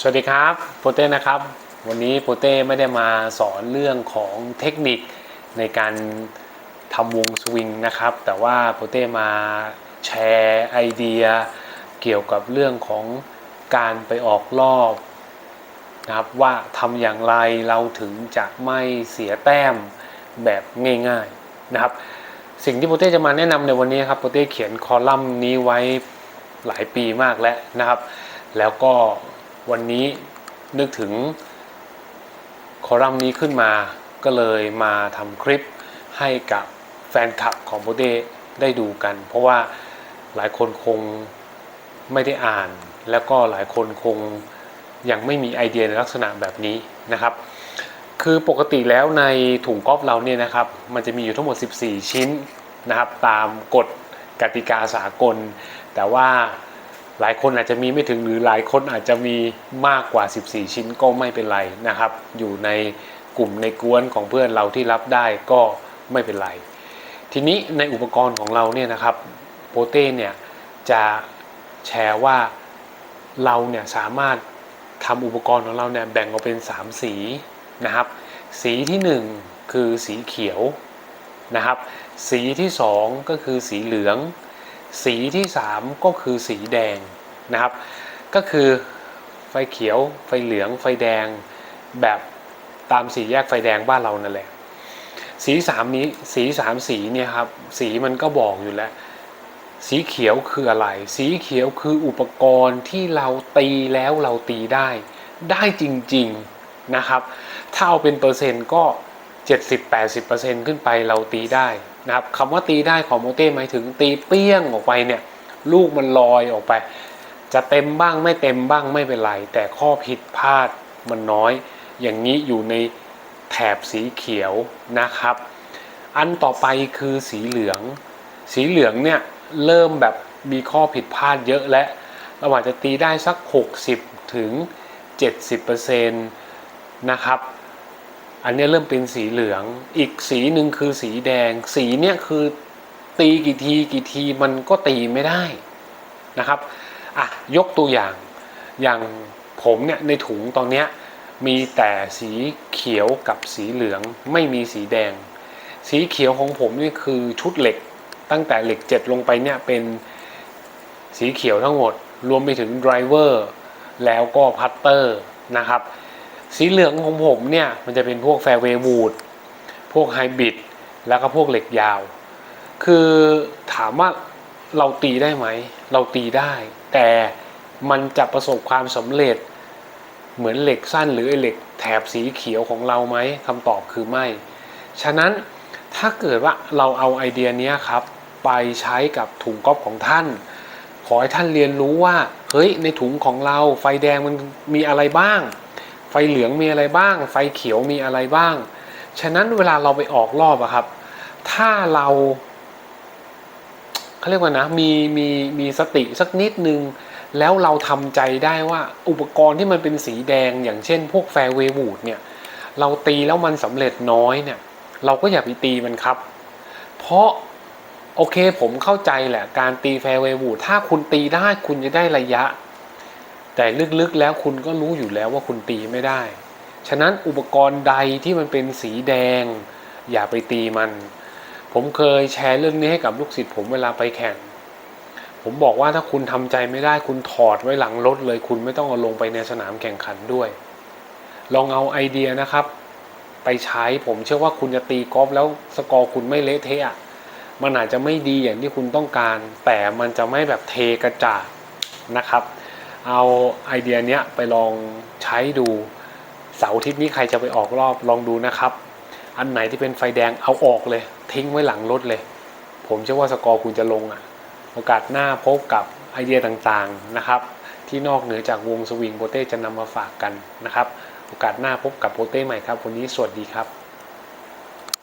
สวัสดีครับโปเต้นะครับ วันนี้โปเต้ไม่ได้มาสอนเรื่องของเทคนิคในการทำวงสวิงนะครับ แต่ว่าโปเต้มาแชร์ไอเดียเกี่ยวกับเรื่องของการไปออกรอบนะครับว่าทำอย่างไรเราถึงจะไม่เสียแต้มแบบง่ายๆนะครับ สิ่งที่โปเต้จะมาแนะนำในวันนี้ครับโปเต้เขียนคอลัมน์นี้ไว้หลายปีมากแล้วนะครับ แล้วก็ วันนี้นึกถึงคอลัมน์นี้ขึ้นมาก็เลยมาทำคลิปให้กับแฟนคลับของโปเต้ได้ดูกัน เพราะว่าหลายคนคงไม่ได้อ่าน แล้วก็หลายคนคงยังไม่มีไอเดียในลักษณะแบบนี้นะครับ คือปกติแล้วในถุงกอล์ฟเราเนี่ยนะครับ มันจะมีอยู่ทั้งหมด 14 ชิ้นนะครับ ตามกฎกติกาสากล แต่ว่า หลายคนอาจจะมีไม่ถึงหรือหลายคนอาจจะมีมากกว่า 14 ชิ้นก็ไม่เป็นไรนะครับ อยู่ในกลุ่มในกวนของเพื่อนเราที่รับได้ก็ไม่เป็นไร ทีนี้ในอุปกรณ์ของเราเนี่ยนะครับโปเต้เนี่ยจะแชร์ว่าเราเนี่ยสามารถทำอุปกรณ์ของเราเนี่ยแบ่งออกเป็น 3 สีนะครับ สีที่ 1 คือสีเขียวนะครับ สีที่ 2 ก็คือสีเหลือง สีที่ 3 ก็คือสีแดงนะครับ ก็คือไฟเขียวไฟเหลืองไฟแดงแบบตามสีแยกไฟแดงบ้านเรานั่นแหละ สีสามนี้สีสามสีเนี่ยครับสีมันก็บอกอยู่แล้ว สีเขียวคืออะไร สีเขียวคืออุปกรณ์ที่เราตีแล้วเราตีได้ ได้จริงๆนะครับ ถ้าเอาเป็นเปอร์เซ็นต์ก็ 70-80%ขึ้นไปเราตีได้ นะครับคำว่าตีได้ของโมเต้หมายถึงตีเปี้ยงออกไปเนี่ยลูกมันลอยออกไป จะเต็มบ้างไม่เต็มบ้างไม่เป็นไร แต่ข้อผิดพลาดมันน้อย อย่างนี้อยู่ในแถบสีเขียวนะครับ อันต่อไปคือสีเหลือง สีเหลืองเนี่ยเริ่มแบบมีข้อผิดพลาดเยอะและเราอาจจะตีได้สัก 60ถึง70%นะครับ อันนี้เริ่มเป็นสีเหลือง อีกสีหนึ่งคือสีแดง สีเนี่ยคือตีกี่ทีกี่ทีมันก็ตีไม่ได้นะครับอะยกตัวอย่างอย่างผมเนี่ยในถุงตอนเนี้ยมีแต่สีเขียวกับสีเหลืองไม่มีสีแดง สีเขียวของผมนี่คือชุดเหล็ก ตั้งแต่เหล็ก 7 ลงไปเนี่ยเป็นสีเขียวทั้งหมด รวมไปถึงไดรเวอร์แล้วก็พัตเตอร์นะครับ สีเหลืองของผมเนี่ยมันจะเป็นพวกแฟร์เวย์วูดพวกไฮบริดแล้วก็พวกเหล็กยาว คือถามว่าเราตีได้ไหม เราตีได้ แต่มันจะประสบความสำเร็จ เหมือนเหล็กสั้นหรือไอเหล็กแถบสีเขียวของเราไหมคำตอบคือไม่ ฉะนั้นถ้าเกิดว่าเราเอาไอเดียนี้ครับ ไปใช้กับถุงก๊อฟของท่าน ขอให้ท่านเรียนรู้ว่า เฮ้ยในถุงของเราไฟแดงมันมีอะไรบ้าง เหลืองมีอะไรบ้าง ไฟเขียวมีอะไรบ้าง ฉะนั้นเวลาเราไปออกรอบอะครับ ถ้าเราเขาเรียกว่านะมีมีมีสติสักนิดนึง แล้วเราทำใจได้ว่าอุปกรณ์ที่มันเป็นสีแดง อย่างเช่น พวกแฟร์เวย์วูดเนี่ย เราตีแล้วมันสำเร็จน้อยเนี่ย เราก็อย่าไปตีมันครับ เพราะโอเคผมเข้าใจแหละ การตีแฟร์เวย์วูดถ้าคุณตีได้คุณจะได้ระยะ แต่ลึกๆแล้วคุณก็รู้อยู่แล้วว่าคุณตีไม่ได้ ฉะนั้นอุปกรณ์ใดที่มันเป็นสีแดง อย่าไปตีมัน ผมเคยแชร์เรื่องนี้ให้กับลูกศิษย์ผมเวลาไปแข่ง ผมบอกว่าถ้าคุณทำใจไม่ได้คุณถอดไว้หลังรถเลย คุณไม่ต้องเอาลงไปในสนามแข่งขันด้วย ลองเอาไอเดียนะครับ ไปใช้ผมเชื่อว่าคุณจะตีกอล์ฟแล้วสกอร์คุณไม่เละเทะอะมันอาจจะไม่ดีอย่างที่คุณต้องการ แต่มันจะไม่แบบเทกระจาดนะครับ เอาไอเดียเนี้ยไปลองใช้ดูเสาร์อาทิตย์นี้ใครจะไปออกรอบลองดูนะครับ อันไหนที่เป็นไฟแดงเอาออกเลย ทิ้งไว้หลังรถเลย ผมเชื่อว่าสกอร์คุณจะลงอะ โอกาสหน้าพบกับไอเดียต่างๆนะครับ ที่นอกเหนือจากวงสวิงโปเต้จะนำมาฝากกันนะครับ โอกาสหน้าพบกับโปเต้ใหม่ครับ วันนี้สวัสดีครับ